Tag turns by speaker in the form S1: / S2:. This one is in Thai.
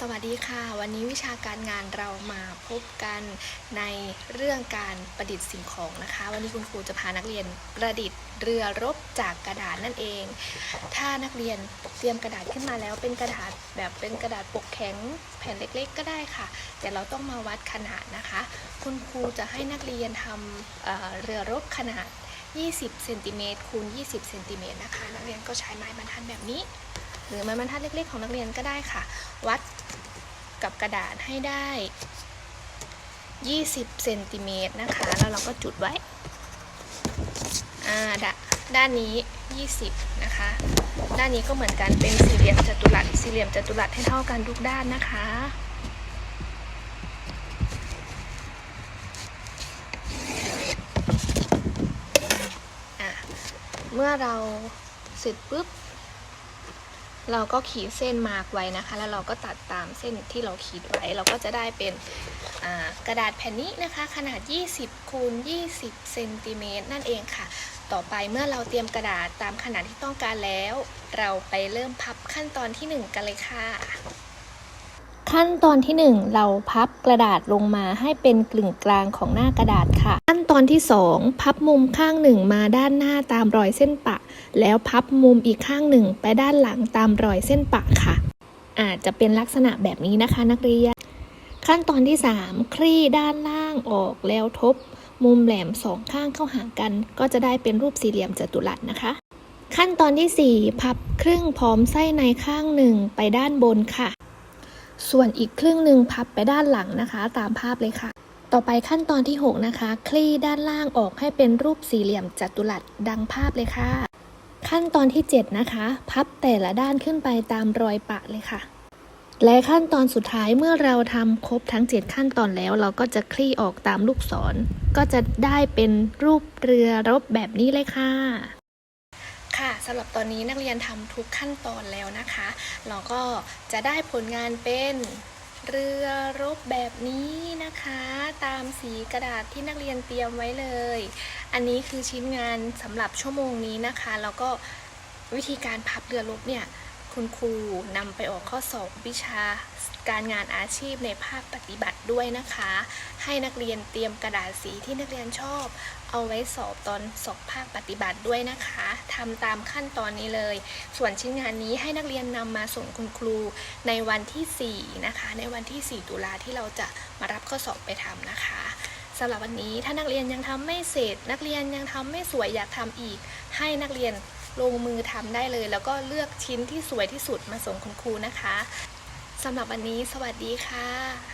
S1: สวัสดีค่ะ วันนี้วิชาการงานเรามาพบกันในเรื่องการประดิษฐ์สิ่งของนะคะ วันนี้คุณครูจะพานักเรียนประดิษฐ์เรือรบจากกระดาษนั่นเอง ถ้านักเรียนเตรียมกระดาษขึ้นมาแล้วเป็นกระดาษแบบเป็นกระดาษปกแข็งแผ่นเล็กๆ ก็ได้ค่ะ แต่เราต้องมาวัดขนาดนะคะ คุณครูจะให้นักเรียนทำเเรือรบขนาด 20 เซนติเมตรคูณ 20 เซนติเมตรนะคะ นักเรียนก็ใช้ไม้บรรทัดแบบนี้ หรือไม้บรรทัดเล็กๆ ของนักเรียนก็ได้ค่ะ วัดกับกระดาษให้ได้ 20เซนติเมตรนะคะ แล้วเราก็จุดไว้อ่าดด้านนี้ 20 นะคะ ด้านนี้ก็เหมือนกันเป็นสี่เหลี่ยมจัตุรัสสี่เหลี่ยมจัตุรัสให้เท่ากันทุกด้านนะคะเมื่อเราเสร็จปุ๊บ เราก็ขีดเส้นมาร์กไว้นะคะ แล้วเราก็ตัดตามเส้นที่เราขีดไว้ เราก็จะได้เป็นกระดาษแผ่นนี้นะคะ ขนาด 20คูณ20เซนติเมตรนั่นเองค่ะ ต่อไปเมื่อเราเตรียมกระดาษตามขนาดที่ต้องการแล้ว เราไปเริ่มพับขั้นตอนที่ 1 กันเลยค่ะ ขั้นตอนที่ 1 เราพับกระดาษลงมาให้เป็นกลึงกลางของหน้ากระดาษค่ะ ขั้นตอนที่ 2 พับมุมข้างหนึ่งมาด้านหน้าตามรอยเส้นปะ แล้วพับมุมอีกข้างหนึ่งไปด้านหลังตามรอยเส้นปะค่ะ อาจจะเป็นลักษณะแบบนี้นะคะ นักเรียน ขั้นตอนที่ 3 คลี่ด้านล่างออกแล้วทบ มุมแหลมสองข้างเข้าหากัน ก็จะได้เป็นรูปสี่เหลี่ยมจัตุรัสนะคะ ขั้นตอนที่ 4 พับครึ่งพร้อมไส้ในข้างหนึ่งไปด้านบนค่ะ ส่วนอีกครึ่งหนึ่งพับไปด้านหลังนะคะ ตามภาพเลยค่ะ ต่อไปขั้นตอนที่ 6 นะคะ คลี่ด้านล่างออกให้เป็นรูปสี่เหลี่ยมจัตุรัสดังภาพเลยค่ะ ขั้นตอนที่ 7 นะคะ พับแต่ละด้านขึ้นไปตามรอยปะเลยค่ะ และขั้นตอนสุดท้ายเมื่อเราทำครบทั้ง 7 ขั้นตอนแล้ว เราก็จะคลี่ออกตามลูกศร ก็จะได้เป็นรูปเรือรบแบบนี้เลยค่ะ ค่ะสำหรับตอนนี้นักเรียนทำทุกขั้นตอนแล้วนะคะ เราก็จะได้ผลงานเป็นเรือรบแบบนี้นะคะ ตามสีกระดาษที่นักเรียนเตรียมไว้เลย อันนี้คือชิ้นงานสำหรับชั่วโมงนี้นะคะ แล้วก็วิธีการพับเรือรบเนี่ย คุณครูนำไปออกข้อสอบวิชาการงานอาชีพในภาคปฏิบัติด้วยนะคะ ให้นักเรียนเตรียมกระดาษสีที่นักเรียนชอบ เอาไว้สอบตอนสอบภาคปฏิบัติด้วยนะคะทำตามขั้นตอนนี้เลย ส่วนชิ้นงานนี้ให้นักเรียนนำมาส่งคุณครูในวันที่4นะคะในวันที่ 4 ตุลาที่เราจะมารับข้อสอบไปทำนะคะสำหรับวันนี้ถ้านักเรียนยังทำไม่เสร็จ นักเรียนยังทำไม่สวยอยากทำอีก ให้นักเรียน ลงมือทำได้เลย แล้วก็เลือกชิ้นที่สวยที่สุดมาส่งคุณครูนะคะสำหรับวันนี้สวัสดีค่ะ